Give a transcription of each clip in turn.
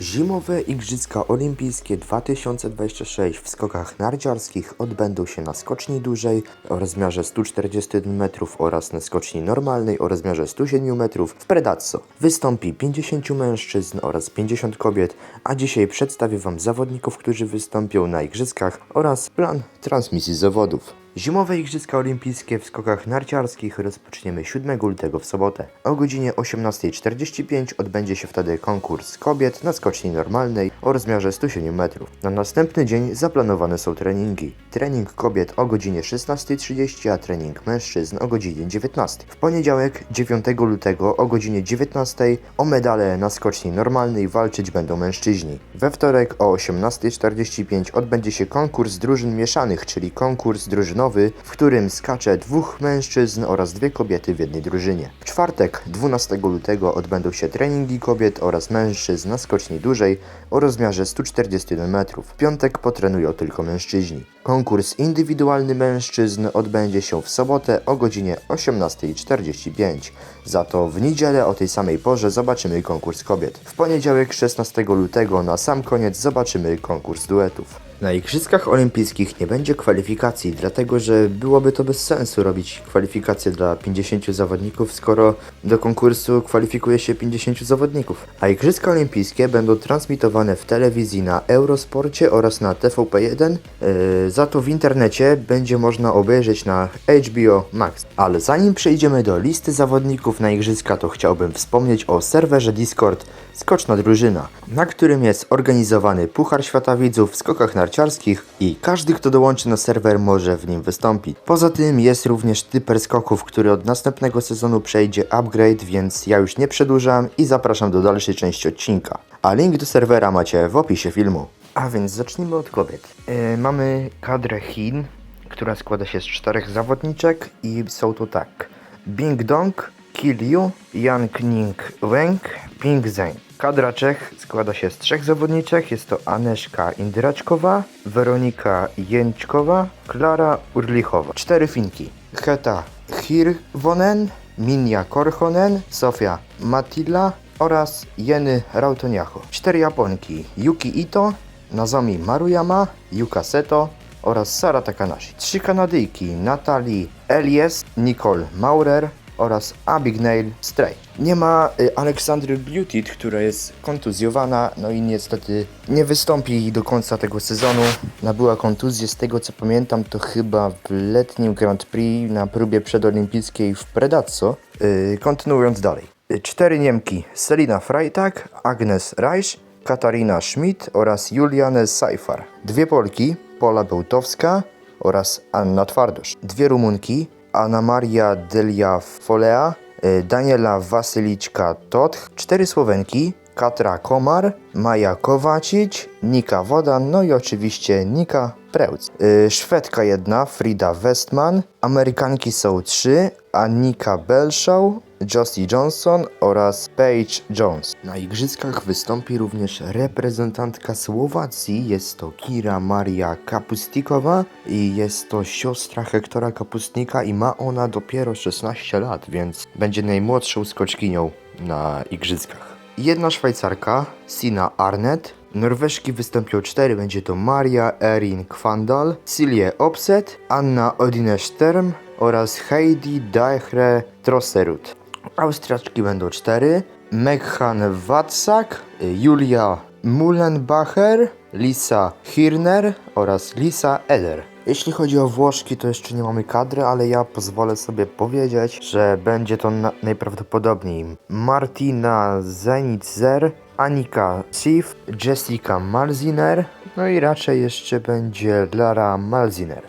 Zimowe Igrzyska Olimpijskie 2026 w skokach narciarskich odbędą się na skoczni dużej o rozmiarze 141 metrów oraz na skoczni normalnej o rozmiarze 107 metrów w Predazzo. Wystąpi 50 mężczyzn oraz 50 kobiet, a dzisiaj przedstawię Wam zawodników, którzy wystąpią na Igrzyskach oraz plan transmisji zawodów. Zimowe Igrzyska Olimpijskie w skokach narciarskich rozpoczniemy 7 lutego w sobotę. O godzinie 18.45 odbędzie się wtedy konkurs kobiet na skoczni normalnej o rozmiarze 107 metrów. Na następny dzień zaplanowane są treningi. Trening kobiet o godzinie 16.30, a trening mężczyzn o godzinie 19. W poniedziałek 9 lutego o godzinie 19 o medale na skoczni normalnej walczyć będą mężczyźni. We wtorek o 18.45 odbędzie się konkurs drużyn mieszanych, czyli konkurs drużynowy, w którym skacze dwóch mężczyzn oraz dwie kobiety w jednej drużynie. W czwartek 12 lutego odbędą się treningi kobiet oraz mężczyzn na skoczni dużej o rozmiarze 141 metrów. W piątek potrenują tylko mężczyźni. Konkurs indywidualny mężczyzn odbędzie się w sobotę o godzinie 18.45. Za to w niedzielę o tej samej porze zobaczymy konkurs kobiet. W poniedziałek 16 lutego na sam koniec zobaczymy konkurs duetów. Na Igrzyskach Olimpijskich nie będzie kwalifikacji, dlatego że byłoby to bez sensu robić kwalifikacje dla 50 zawodników, skoro do konkursu kwalifikuje się 50 zawodników. A Igrzyska Olimpijskie będą transmitowane w telewizji na Eurosporcie oraz na TVP1, yy, za to w internecie będzie można obejrzeć na HBO Max. Ale zanim przejdziemy do listy zawodników na Igrzyska, to chciałbym wspomnieć o serwerze Discord Skoczna Drużyna, na którym jest organizowany Puchar Świata Widzów w skokach narciarskich i każdy, kto dołączy na serwer może w nim wystąpić. Poza tym jest również typer skoków, który od następnego sezonu przejdzie upgrade, więc ja już nie przedłużam i zapraszam do dalszej części odcinka. A link do serwera macie w opisie filmu. A więc zacznijmy od kobiet. Yy, mamy kadrę Chin, która składa się z czterech zawodniczek i są to tak. Bing Dong, Kil Yu, Yang Ning Weng, Ping Zheng. Kadra Czech składa się z trzech zawodniczek. Jest to Aneszka Indraczkowa, Weronika Jęczkowa, Klara Urlichowa. Cztery Finki. Heta Hirvonen, Minja Korhonen, Sofia Matilla oraz Jeny Rautoniacho. Cztery Japonki. Yuki Ito, Nozomi Maruyama, Yuka Seto oraz Sara Takanashi. Trzy Kanadyjki. Natalie Elias, Nicole Maurer oraz Abigail Stray. Nie ma y, Aleksandry Beautit, która jest kontuzjowana, no i niestety nie wystąpi do końca tego sezonu. Nabyła kontuzję, z tego co pamiętam, to chyba w letnim Grand Prix na próbie przedolimpijskiej w Predazzo. Y, kontynuując dalej. Y, cztery Niemki, Selina Freitag, Agnes Reich, Katarina Schmidt oraz Juliane Seifar. Dwie Polki, Pola Bełtowska oraz Anna Twardosz. Dwie Rumunki, Anna Maria Delia Folea, y, Daniela Wasyliczka Totch, cztery Słowenki, Katra Komar, Maja Kowacic, Nika Wodan, no i oczywiście Nika Preutz. Y, Szwedka jedna, Frida Westman, Amerykanki są trzy, Annika Belshaw, Josie Johnson oraz Paige Jones. Na igrzyskach wystąpi również reprezentantka Słowacji, jest to Kira Maria Kapustikowa i jest to siostra Hektora Kapustnika i ma ona dopiero 16 lat, więc będzie najmłodszą skoczkinią na igrzyskach. Jedna Szwajcarka, Sina Arnett, Norweżki wystąpią cztery, będzie to Maria Erin Kvandal, Silje Opset, Anna Odine Stern oraz Heidi Daehre Trosserud. Austriaczki będą cztery, Meghan Watsak, Julia Mullenbacher, Lisa Hirner oraz Lisa Eder. Jeśli chodzi o Włoszki, to jeszcze nie mamy kadry, ale ja pozwolę sobie powiedzieć, że będzie to na najprawdopodobniej Martina Zenitzer, Anika Schiff, Jessica Malziner, no i raczej jeszcze będzie Lara Malziner.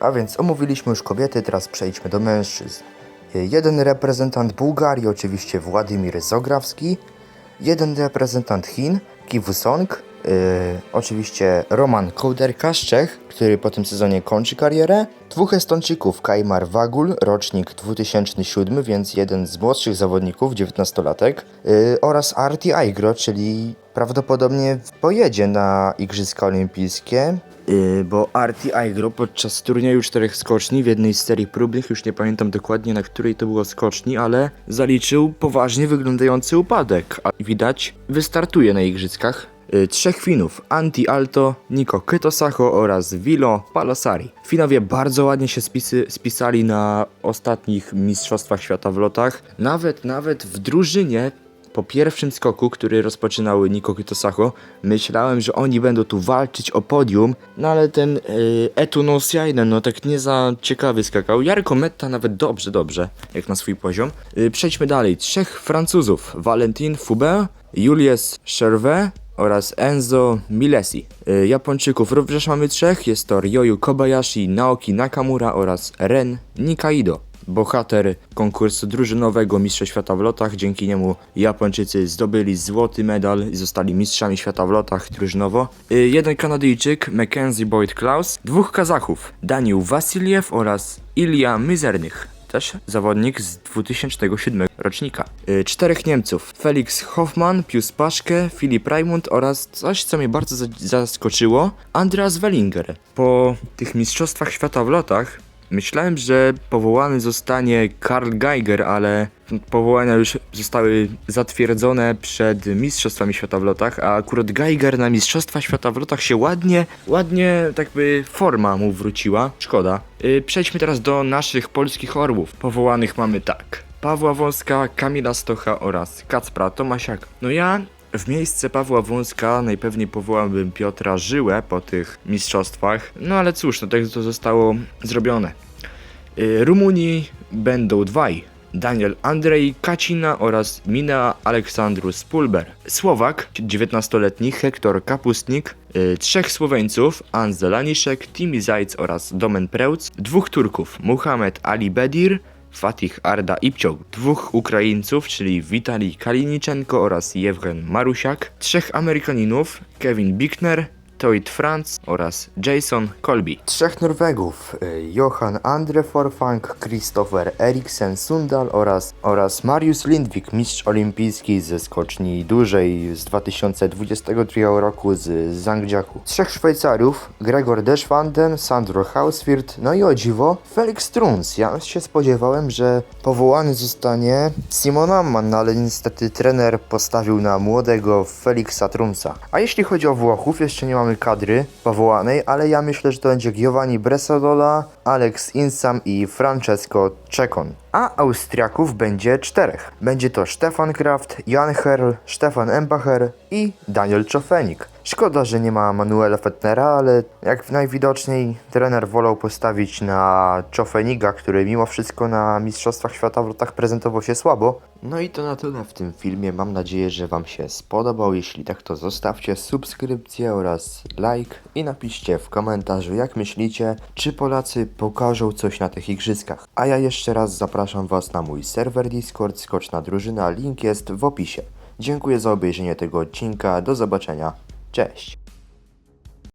A więc omówiliśmy już kobiety, teraz przejdźmy do mężczyzn. Jeden reprezentant Bułgarii, oczywiście Władimir Zograwski, jeden reprezentant Chin, Kiwu Song oczywiście Roman Kołderka z Czech, który po tym sezonie kończy karierę. Dwóch Estończyków, Kajmar Wagul, rocznik 2007, więc jeden z młodszych zawodników, 19-latek. Yy, oraz Arti Aigro, czyli prawdopodobnie pojedzie na Igrzyska Olimpijskie. Yy, bo Arti Aigro podczas turnieju czterech skoczni w jednej z serii próbnych, już nie pamiętam dokładnie na której to było skoczni, ale zaliczył poważnie wyglądający upadek, a widać wystartuje na igrzyskach. Yy, trzech Finów, Anti Alto, Niko Kytosacho oraz Vilo Palasari. Finowie bardzo ładnie się spisy, spisali na ostatnich Mistrzostwach Świata w lotach. Nawet, nawet w drużynie po pierwszym skoku, który rozpoczynał Niko Kitosacho, myślałem, że oni będą tu walczyć o podium, no ale ten yy, Jainen, no tak nie za ciekawy skakał. Jarko Metta nawet dobrze, dobrze, jak na swój poziom. Yy, przejdźmy dalej. Trzech Francuzów. Valentin Foubert, Julius Chervet oraz Enzo Milesi. Yy, Japończyków również mamy trzech. Jest to Ryoyu Kobayashi, Naoki Nakamura oraz Ren Nikaido bohater konkursu drużynowego Mistrza Świata w lotach. Dzięki niemu Japończycy zdobyli złoty medal i zostali mistrzami świata w lotach drużynowo. Y, Jeden Kanadyjczyk, Mackenzie Boyd Klaus, dwóch Kazachów, Daniel Wasiliew oraz Ilya Mizernych. Też zawodnik z 2007 rocznika. Y, Czterech Niemców: Felix Hoffmann, Pius Paszke, Filip Raimund oraz coś, co mnie bardzo za- zaskoczyło, Andreas Wellinger. Po tych mistrzostwach świata w lotach Myślałem, że powołany zostanie Karl Geiger, ale powołania już zostały zatwierdzone przed Mistrzostwami Świata w lotach, a akurat Geiger na Mistrzostwa Świata w lotach się ładnie, ładnie tak by forma mu wróciła. Szkoda. Yy, przejdźmy teraz do naszych polskich orłów. Powołanych mamy tak. Pawła Wąska, Kamila Stocha oraz Kacpra Tomasiaka. No ja w miejsce Pawła Wąska najpewniej powołałbym Piotra Żyłę po tych mistrzostwach. No ale cóż, no tak to zostało zrobione. Y, Rumunii będą dwaj. Daniel Andrzej Kacina oraz Mina Aleksandrus Pulber. Słowak, 19-letni Hektor Kapustnik, y, trzech Słoweńców, Anze Laniszek, Timi Zajc oraz Domen Preutz, dwóch Turków, Muhammed Ali Bedir, Fatih Arda Ipciog, dwóch Ukraińców, czyli Witalij Kaliniczenko oraz Jewgen Marusiak, trzech Amerykaninów, Kevin Bickner, Toit Franz oraz Jason Colby. Trzech Norwegów, y, Johan Andre Forfang, Christopher Eriksen Sundal oraz, oraz Marius Lindvik, mistrz olimpijski ze skoczni dużej z 2022 roku z Zhangjiakou. Trzech Szwajcarów, Gregor Deschwanden, Sandro Hauswirth, no i o dziwo, Felix Truns. Ja się spodziewałem, że powołany zostanie Simon Amman, no ale niestety trener postawił na młodego Felixa Trunsa. A jeśli chodzi o Włochów, jeszcze nie mamy kadry powołanej, ale ja myślę, że to będzie Giovanni Bresadola, Alex Insam i Francesco Czekon. A Austriaków będzie czterech. Będzie to Stefan Kraft, Jan Herl, Stefan Embacher i Daniel Czofenik. Szkoda, że nie ma Manuela Fettnera, ale jak najwidoczniej trener wolał postawić na Czofeniga, który mimo wszystko na Mistrzostwach Świata w lotach prezentował się słabo. No i to na tyle w tym filmie. Mam nadzieję, że Wam się spodobał. Jeśli tak, to zostawcie subskrypcję oraz like i napiszcie w komentarzu, jak myślicie, czy Polacy pokażą coś na tych igrzyskach. A ja jeszcze raz zapraszam Was na mój serwer Discord, skoczna drużyna, link jest w opisie. Dziękuję za obejrzenie tego odcinka, do zobaczenia, cześć!